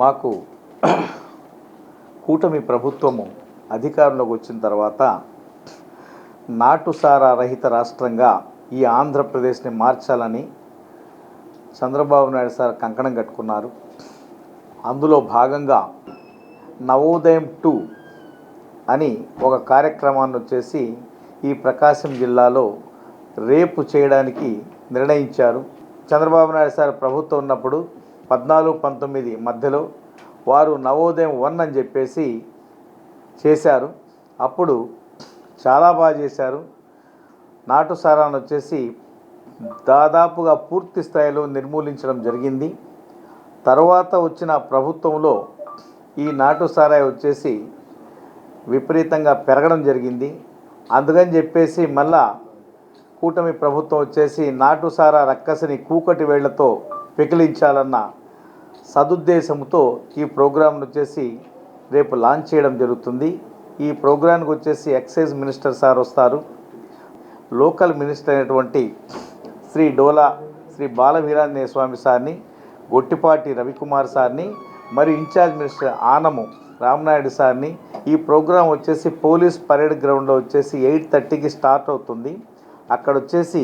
మాకు కూటమి ప్రభుత్వము అధికారంలోకి వచ్చిన తర్వాత నాటుసారా రహిత రాష్ట్రంగా ఈ ఆంధ్రప్రదేశ్ని మార్చాలని చంద్రబాబు నాయుడు సార్ కంకణం కట్టుకున్నారు. అందులో భాగంగా నవోదయం టూ అని ఒక కార్యక్రమాన్ని వచ్చేసి ఈ ప్రకాశం జిల్లాలో రేపు చేయడానికి నిర్ణయించారు. చంద్రబాబు నాయుడు సార్ ప్రభుత్వం ఉన్నప్పుడు పద్నాలుగు పంతొమ్మిది మధ్యలో వారు నవోదయం వన్ అని చెప్పేసి చేశారు. అప్పుడు చాలా బాగా చేశారు. నాటు సారాన్ని వచ్చేసి దాదాపుగా పూర్తి స్థాయిలో నిర్మూలించడం జరిగింది. తర్వాత వచ్చిన ప్రభుత్వంలో ఈ నాటు సారాయి వచ్చేసి విపరీతంగా పెరగడం జరిగింది. అందుకని చెప్పేసి మళ్ళా కూటమి ప్రభుత్వం వచ్చేసి నాటు సారా రక్కసిని కూకటి వేళ్ళతో పెకిలించాలన్న సదుద్దేశంతో ఈ ప్రోగ్రాంను వచ్చేసి రేపు లాంచ్ చేయడం జరుగుతుంది. ఈ ప్రోగ్రాంకి వచ్చేసి ఎక్సైజ్ మినిస్టర్ సార్ వస్తారు. లోకల్ మినిస్టర్ అయినటువంటి శ్రీ డోలా శ్రీ బాలవీరాంజనేయ స్వామి సార్ని గొట్టిపాటి రవికుమార్ సార్ని మరియు ఇన్ఛార్జ్ మినిస్టర్ ఆనము రామనాయుడు సార్ని ఈ ప్రోగ్రాం వచ్చేసి పోలీస్ పరేడ్ గ్రౌండ్లో వచ్చేసి ఎయిట్ థర్టీకి స్టార్ట్ అవుతుంది. అక్కడ వచ్చేసి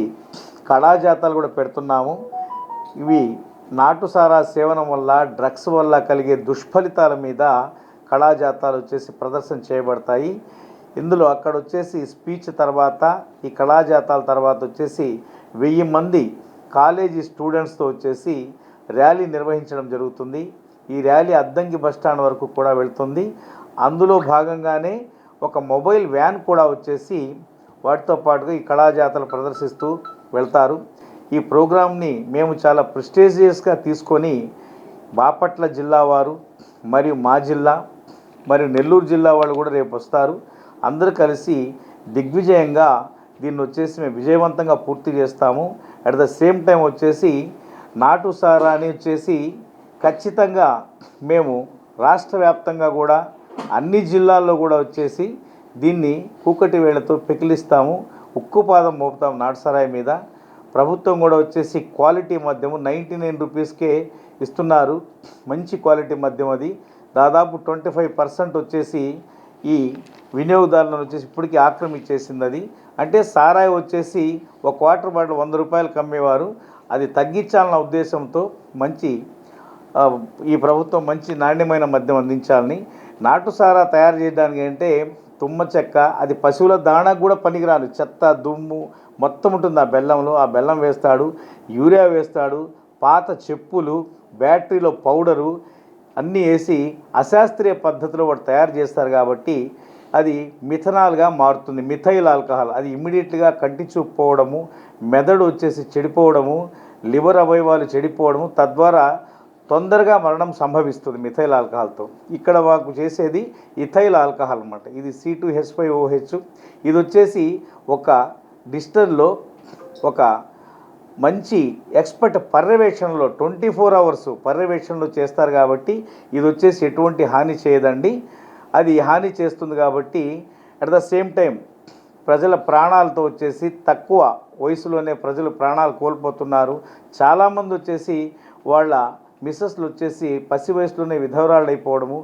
కళాజాతాలు కూడా పెడుతున్నాము. ఇవి నాటుసారా సేవనం వల్ల డ్రగ్స్ వల్ల కలిగే దుష్ఫలితాల మీద కళాజాతాలు వచ్చేసి ప్రదర్శన చేయబడతాయి. ఇందులో అక్కడ వచ్చేసి స్పీచ్ తర్వాత ఈ కళాజాతాల తర్వాత వచ్చేసి వెయ్యి మంది కాలేజీ స్టూడెంట్స్తో వచ్చేసి ర్యాలీ నిర్వహించడం జరుగుతుంది. ఈ ర్యాలీ అద్దంకి బస్టాండ్ వరకు కూడా వెళ్తుంది. అందులో భాగంగానే ఒక మొబైల్ వ్యాన్ కూడా వచ్చేసి వాటితో పాటుగా ఈ కళాజాతలు ప్రదర్శిస్తూ వెళ్తారు. ఈ ప్రోగ్రామ్ని మేము చాలా ప్రెస్టీజియస్గా తీసుకొని బాపట్ల జిల్లా వారు మరియు మా జిల్లా మరియు నెల్లూరు జిల్లా వాళ్ళు కూడా రేపు వస్తారు. అందరూ కలిసి దిగ్విజయంగా దీన్ని వచ్చేసి మేము విజయవంతంగా పూర్తి చేస్తాము. అట్ ద సేమ్ టైం వచ్చేసి నాటు సారాని వచ్చేసి ఖచ్చితంగా మేము రాష్ట్ర వ్యాప్తంగా కూడా అన్ని జిల్లాల్లో కూడా వచ్చేసి దీన్ని కూకటి వేళ్ళతో పెకిలిస్తాము. ఉక్కుపాదం మోపుతాం నాటుసరాయి మీద. ప్రభుత్వం కూడా వచ్చేసి క్వాలిటీ మద్యము నైంటీ నైన్ రూపీస్కే ఇస్తున్నారు. మంచి క్వాలిటీ మద్యం అది. దాదాపు ట్వంటీ ఫైవ్ పర్సెంట్ వచ్చేసి ఈ వినియోగదారులను వచ్చేసి ఇప్పటికీ ఆక్రమించేసింది అది. అంటే సారాయి వచ్చేసి ఒక వాటర్ బాటిల్ వంద రూపాయలు అమ్మేవారు. అది తగ్గించాలన్న ఉద్దేశంతో మంచి ఈ ప్రభుత్వం మంచి నాణ్యమైన మద్యం అందించాలని. నాటు సారా తయారు చేయడానికి అంటే తుమ్మ చెక్క అది పశువుల దాణకు కూడా పనికిరాదు. చెత్త దుమ్ము మొత్తం ఉంటుంది ఆ బెల్లంలో. ఆ బెల్లం వేస్తాడు యూరియా వేస్తాడు పాత చెప్పులు బ్యాటరీలో పౌడరు అన్నీ వేసి అశాస్త్రీయ పద్ధతిలో వాడు తయారు చేస్తారు కాబట్టి అది మిథనాల్గా మారుతుంది. మిథైల్ ఆల్కహాల్ అది ఇమ్మీడియట్గా కంటి చూపుపోవడము మెదడు వచ్చేసి చెడిపోవడము లివర్ అవయవాలు చెడిపోవడము తద్వారా తొందరగా మరణం సంభవిస్తుంది మిథైల్ ఆల్కహాల్తో. ఇక్కడ మాకు చేసేది ఇథైల్ ఆల్కహాల్ అనమాట ఇది C two H five O H ఇది వచ్చేసి ఒక డిస్టల్లో ఒక మంచి ఎక్స్పర్ట్ పర్యవేక్షణలో ట్వంటీ ఫోర్ అవర్స్ పర్యవేక్షణలో చేస్తారు కాబట్టి ఇది వచ్చేసి ఎటువంటి హాని చేయదండి. అది హాని చేస్తుంది కాబట్టి అట్ ద సేమ్ టైం ప్రజల ప్రాణాలతో వచ్చేసి తక్కువ వయసులోనే ప్రజలు ప్రాణాలు కోల్పోతున్నారు. చాలామంది వచ్చేసి వాళ్ళ మిస్సెస్లు వచ్చేసి పసి వయసులోనే విధవరాళ్ళు అయిపోవడము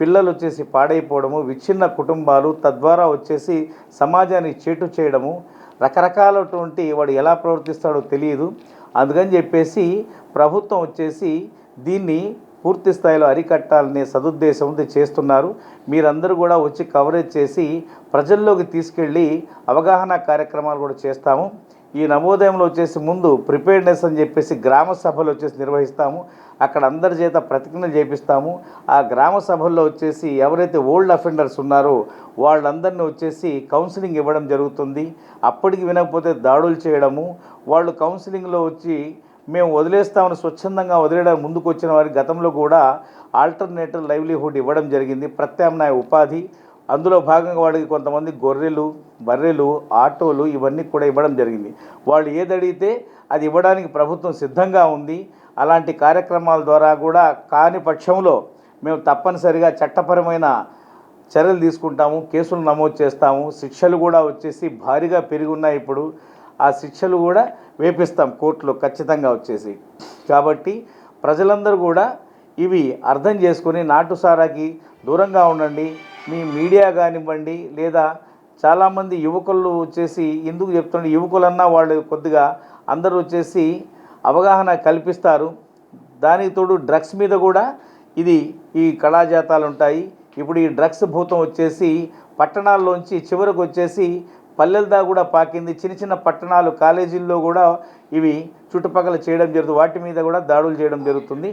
పిల్లలు వచ్చేసి పాడైపోవడము విచ్ఛిన్న కుటుంబాలు తద్వారా వచ్చేసి సమాజాన్ని చేటు చేయడము రకరకాలటువంటి వాడు ఎలా ప్రవర్తిస్తాడో తెలియదు. అందుకని చెప్పేసి ప్రభుత్వం వచ్చేసి దీన్ని పూర్తి స్థాయిలో అరికట్టాలనే సదుద్దేశంతో చేస్తున్నారు. మీరందరూ కూడా వచ్చి కవరేజ్ చేసి ప్రజల్లోకి తీసుకెళ్ళి అవగాహన కార్యక్రమాలు కూడా చేస్తాము. ఈ నవోదయంలో వచ్చేసి ముందు ప్రిపేర్నెస్ అని చెప్పేసి గ్రామ సభలు వచ్చేసి నిర్వహిస్తాము. అక్కడ అందరి చేత ప్రతిజ్ఞ చేపిస్తాము. ఆ గ్రామ సభల్లో వచ్చేసి ఎవరైతే ఓల్డ్ అఫెండర్స్ ఉన్నారో వాళ్ళందరినీ వచ్చేసి కౌన్సిలింగ్ ఇవ్వడం జరుగుతుంది. అప్పటికి వినకపోతే దాడులు చేయడము. వాళ్ళు కౌన్సిలింగ్లో వచ్చి మేము వదిలేస్తామని స్వచ్ఛందంగా వదిలేయడానికి ముందుకు వచ్చిన వారి గతంలో కూడా ఆల్టర్నేటివ్ లైవ్లీహుడ్ ఇవ్వడం జరిగింది. ప్రత్యామ్నాయ ఉపాధి అందులో భాగంగా వాడికి కొంతమంది గొర్రెలు బర్రెలు ఆటోలు ఇవన్నీ కూడా ఇవ్వడం జరిగింది. వాళ్ళు ఏది అడిగితే అది ఇవ్వడానికి ప్రభుత్వం సిద్ధంగా ఉంది. అలాంటి కార్యక్రమాల ద్వారా కూడా కాని పక్షంలో మేము తప్పనిసరిగా చట్టపరమైన చర్యలు తీసుకుంటాము కేసులు నమోదు చేస్తాము. శిక్షలు కూడా వచ్చేసి భారీగా పెరిగి ఉన్నాయి ఇప్పుడు. ఆ శిక్షలు కూడా వేపిస్తాం కోర్టులో ఖచ్చితంగా వచ్చేసి. కాబట్టి ప్రజలందరూ కూడా ఇవి అర్థం చేసుకుని నాటు సారాకి దూరంగా ఉండండి. మీ మీడియా కానివ్వండి లేదా చాలామంది యువకులు వచ్చేసి ఎందుకు చెప్తుండే యువకులన్నా వాళ్ళు కొద్దిగా అందరూ వచ్చేసి అవగాహన కల్పిస్తారు. దానికి తోడు డ్రగ్స్ మీద కూడా ఇది ఈ కళాజాతాలు ఉంటాయి. ఇప్పుడు ఈ డ్రగ్స్ భూతం వచ్చేసి పట్టణాల్లోంచి చివరకు వచ్చేసి పల్లెలదా కూడా పాకింది. చిన్న చిన్న పట్టణాలు కాలేజీల్లో కూడా ఇవి చుట్టుపక్కల చేయడం జరుగుతుంది. వాటి మీద కూడా దాడులు చేయడం జరుగుతుంది.